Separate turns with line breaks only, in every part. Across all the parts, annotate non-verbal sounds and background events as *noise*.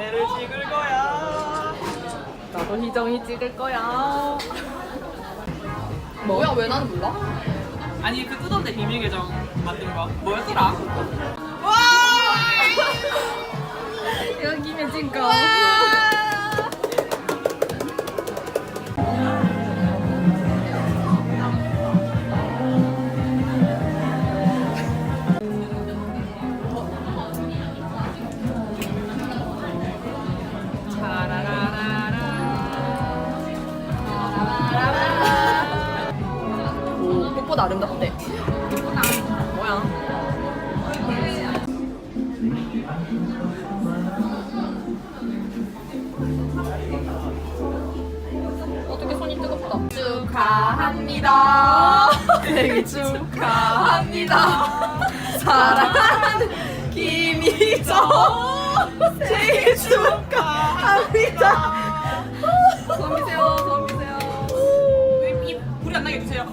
너네를 찍을 거야.
나도 희정이 찍을 거야. 뭐야, 왜 나는 몰라?
아니 그 뜯었는데 비밀 계정 만든 거 뭐였더라? 와! *laughs*
여기 매진 거. 축하합니다. 생일 축하합니다. 사랑하는 김희정 생일 축하합니다. 소원 비세요, 소원 비세요.
입 불이 안 나게 해주세요.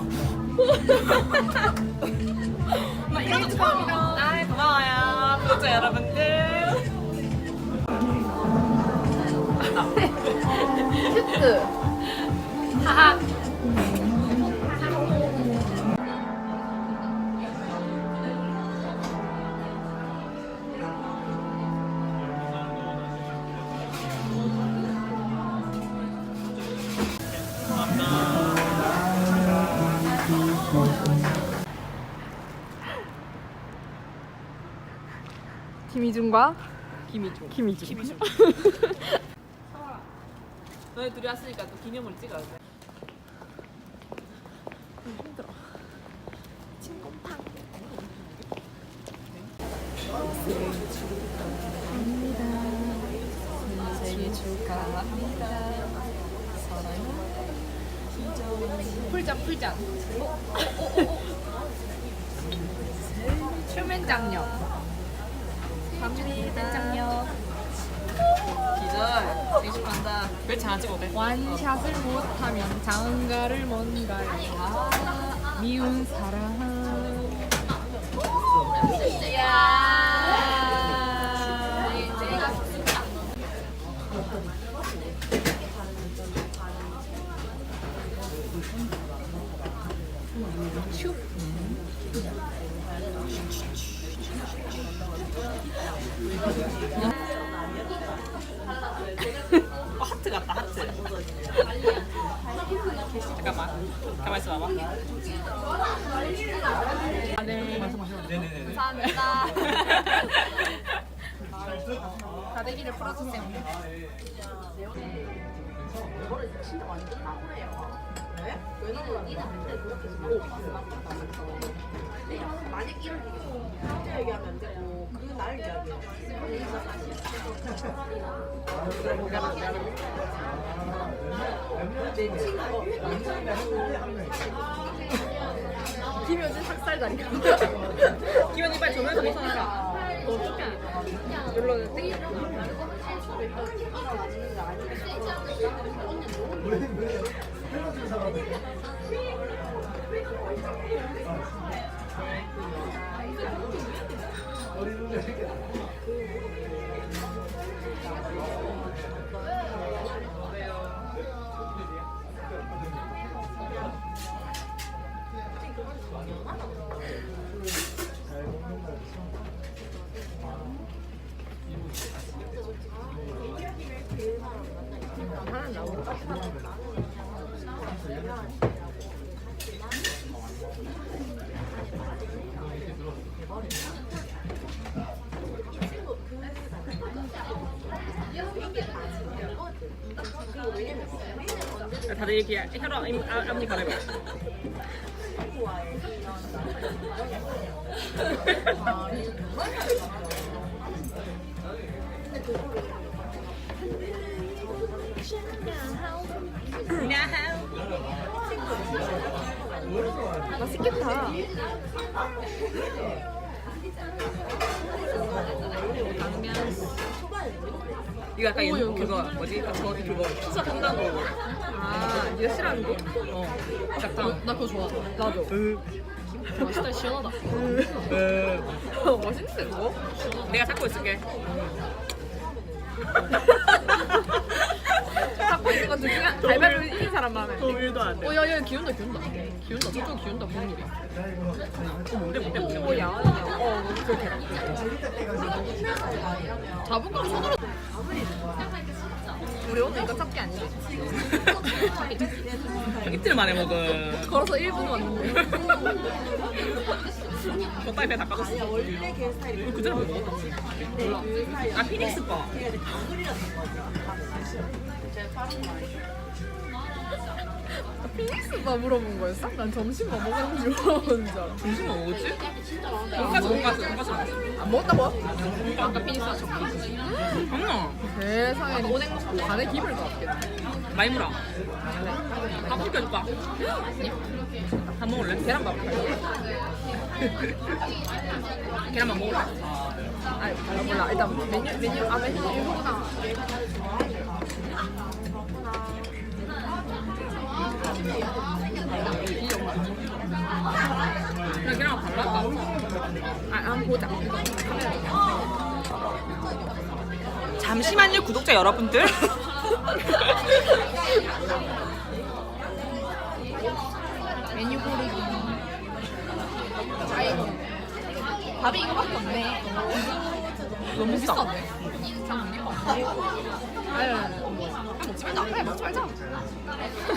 나 이런 거 처음이다. 아, 고마워요. 구독자 여러분들.
큐트. 하하. 김희준과
김이중.
김희준.
김이중. *laughs* 너네 둘이 왔으니까 또 기념을 찍어야 돼.
생일 축하합니다. 풀장 풀장. 슈맨장력. 감사합니다.
기절. 왜잘 안 찍어도 돼?
완샷을 못하면 장가를 못 가요. 미운 사랑.
어,
감사합니다. *laughs* 가대기를 풀어주세요. 김효진 삭살다리가.
기현이 *laughs* 빨리 조명에서 벗어나라.
어떻게 눌러는 땡이
다들 혀로 앞- 앞- 앞니 가려봐.
맛있겠다.
당면 이거 약간 옛, 그거 뭐지? 아, 저 그거 피자 담당
그거 아 예시라는 거?
어. 약간.
나 그거 좋아. 나도. 맛있다 어, 시원하다.
어,
맛있는데 그거?
내가 찾고 있을게.
음. *laughs* 찾고 있는 건둘 중에 달걀을 사람만 하면 돼.
일도 안
어, 야, 야, 기운다, 기운다. 기운다, 저쪽 기운다, 무슨 일이야?
어, 뭔데 뭔데 뭔데.
오,
뭔데.
야, 어, 그렇게. 잡은 거 손으로. 우리 오늘 이거 잡기 아니지?
이틀 만에 먹은.
걸어서 1분 왔는데.
겉다리 배다 까졌어. 이거 그대로 먹었지.
몰라.
아 피닉스 바.
피닉스 바 물어본 거였어? 난 점심 뭐 먹었는 줄 알았는 줄.
점심 뭐 먹었지? 돈까스 돈까스 돈까스 먹었어.
안 먹었다고? 아까 피닉스 줬
엄마
세상에 기분을 잡겠네.
많이 물어. 밥 시켜줄까? 밥 먹을래?
계란밥. *laughs*
계란만 먹을래?
아니 몰라 일단 메뉴 메뉴 아 메뉴 이거구나.
그냥 계란만 발라까?
아 한번 보자.
잠시만요 구독자 여러분들.
메뉴 고르기. 밥이 이거밖에 없네.
너무 비싸.
아유, 먹지 말자. 그래, 먹지 말자.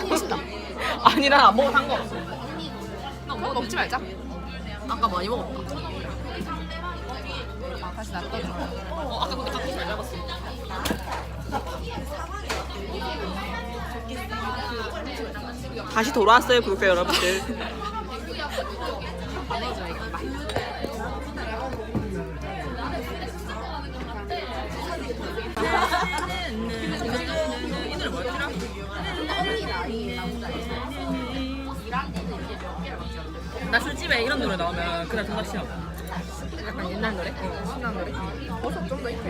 맛있다.
아니 난 안 먹어 상관없어.
그거 먹지 말자. 아까 많이 먹었다. 아, 다시.
어 아까 근데 닭도 잘 잡았어. 다시 돌아왔어요 구독자 여러분들. 나 술집에 이런 노래 나오면 그날 정답 시험.
약간 옛날 노래? 신난 노래? 버섯 좀더 입혀.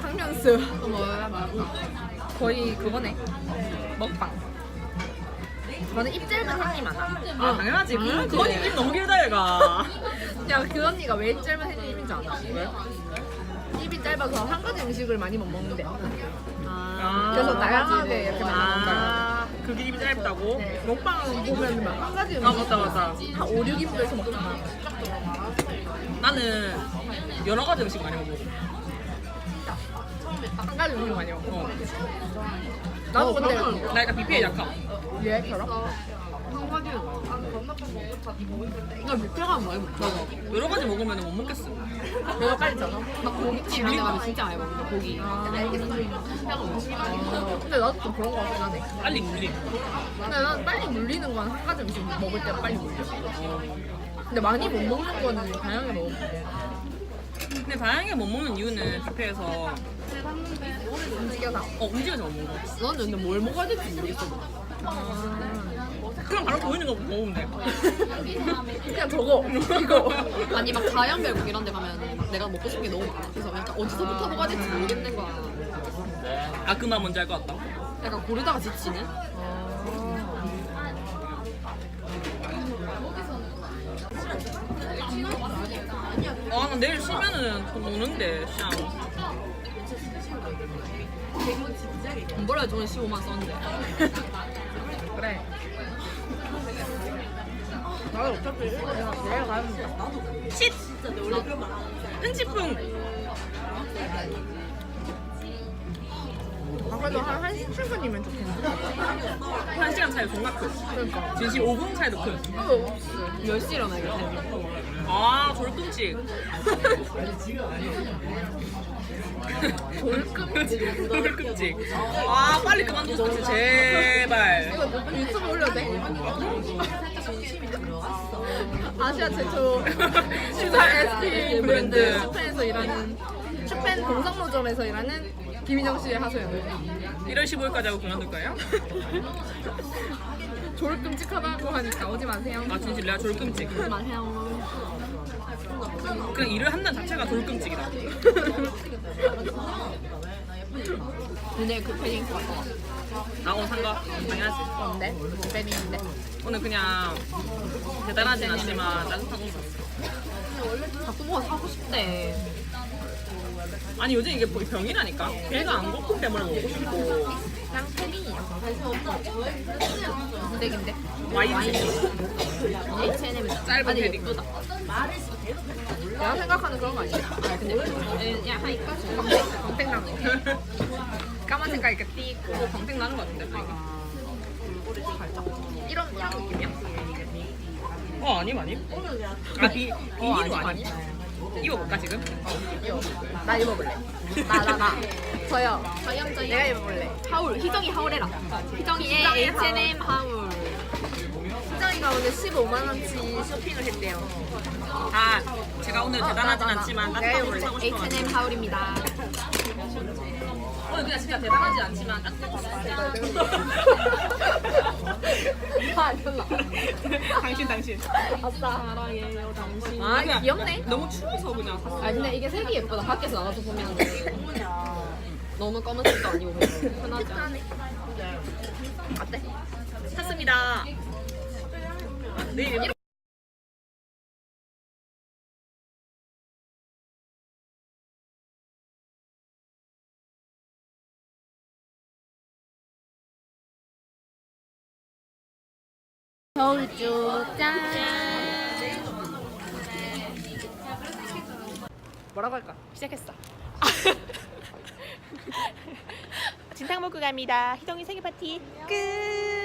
탕면스. 뭐야, 거의 그거네. 먹방. 저는 입 짧은 햇이 많아.
아 당연하지. 그,
음,
그
그래.
언니 입 너무 길다 얘가. *laughs*
야, 그 언니가 왜 입 짧은 햇님인 줄 알아? 왜? 입이 짧아서 한 가지 음식을 많이 못 먹는데.
아.
그래서 다양하게 이렇게 많이 먹는다.
아, 그게 입이 짧다고?
네, 먹방 보면 막 한 가지 음식
아 맞다 맞다.
한 5, 6인분에서 먹잖아.
나는 여러 가지 음식 많이 먹어.
한 가지 음식 많이 먹고.
어.
나도 근데
나 약간 BP에 약함.
얘 결혼? 나 밑에가 많이 먹어.
여러 가지 먹으면 못 먹겠어.
내가 빨리 잖아. 나 이런 데 가면 진짜 많이 먹는다, 고기. 근데 나도 좀 그런 거 같긴 하네.
빨리 물리.
근데 난 빨리 물리는 건 한 가지 음식 먹을 때 빨리 물려. 근데 많이 못 먹는 거는 다양하게 먹으면 돼.
근데 다양하게 못 먹는 이유는 BP에서
움직여서.
어 움직여서 못 먹어.
너는 근데 뭘 먹어야 될지 모르겠어.
그냥 바로 보이는 거 먹으면 돼.
그냥 저거, 이거.
아니 막 가양별국 이런 데 가면 막 내가 먹고 싶은 게 너무 많아 그래서 약간 어디서부터 먹어야 될지 모르겠는 거야
아그맛 뭔지 알 것 같다.
약간 고르다가 지치는
아 나 내일 쉬면은 돈 노는데 샹.
돈 벌어야 돈을 15만 썼는데
그래. 나도 어차피 내가 내일 가면 돼.
칫. 은지풍.
아, 그래도 한 1시 출근이면 좋겠는데.
한 시간 차이 존나 크.
그러니까.
진심 5분 차이도 크.
어.
몇 시에 일어나겠대
아 졸끔찍.
돌끔지.
졸끔찍. 아 빨리 그만둬줘 제발.
이거 뭐 유튜브 올려도 돼? 아시아 최초 시사 SP 브랜드 슈펜에서 일하는 슈펜 동성로점에서 일하는 김인정 씨의 하소연.
1월 15일까지 하고 그만둘 거예요? *laughs*
졸 끔찍하다고 하니까 오지 마세요.
아 진심 내가 졸끔찍.
그만 해요
그냥 일을 한다는 자체가 돌끔찍이다.
근데 그 패딩 왔어.
나 오늘 산거 당연하지.
뭔데? 뱀인데.
오늘 그냥 대단하진 않지만 옷 샀어.
자꾸 뭐가 사고 싶대.
아니 요즘 이게 거의 병이라니까. 배가 안 고픈 때문에 먹고 싶고
그냥 뱀이야. 근데 근데.
와인
H&M
짧은 패딩.
예쁘다.
내가 생각하는 그런 거 아니야?
아 근데 에, 야 하니까
광택 나는 거. 까만 색깔 이렇게 띠 있고.
어, 광택 나는 거 같은데.
이런 이런 느낌이야?
어 아님 아님. 아 비, 비니도
아니,
아니. 입어볼까 지금?
이거. 나 입어볼래. 나 나 나. 저요.
저염 저염.
내가 입어볼래.
하울 희정이 하울해라. 희정이의
희정이
H&M 하울.
오늘 15만 원치 쇼핑을 했대요.
아 제가 오늘
어,
대단하진. 않지만
내가
따뜻한
입어볼래.
사고 싶어.
H&M 하울입니다.
오늘 그냥 진짜 대단하지 않지만 따뜻한
아, 몰라.
당신 당신.
사랑해요 당신.
아,
그냥
귀엽네.
너무 추워서 그냥 샀어.
아 근데 이게 색이 예쁘다. 밖에서 나가서 보면 너무 검은색도 아니고 그래서 편하지.
짠해. 어때?
샀습니다. 내일
겨울주 짠. 뭐라고 할까?
시작했어. *laughs* 진탕 먹고 갑니다. 희동이 생일 파티 끝.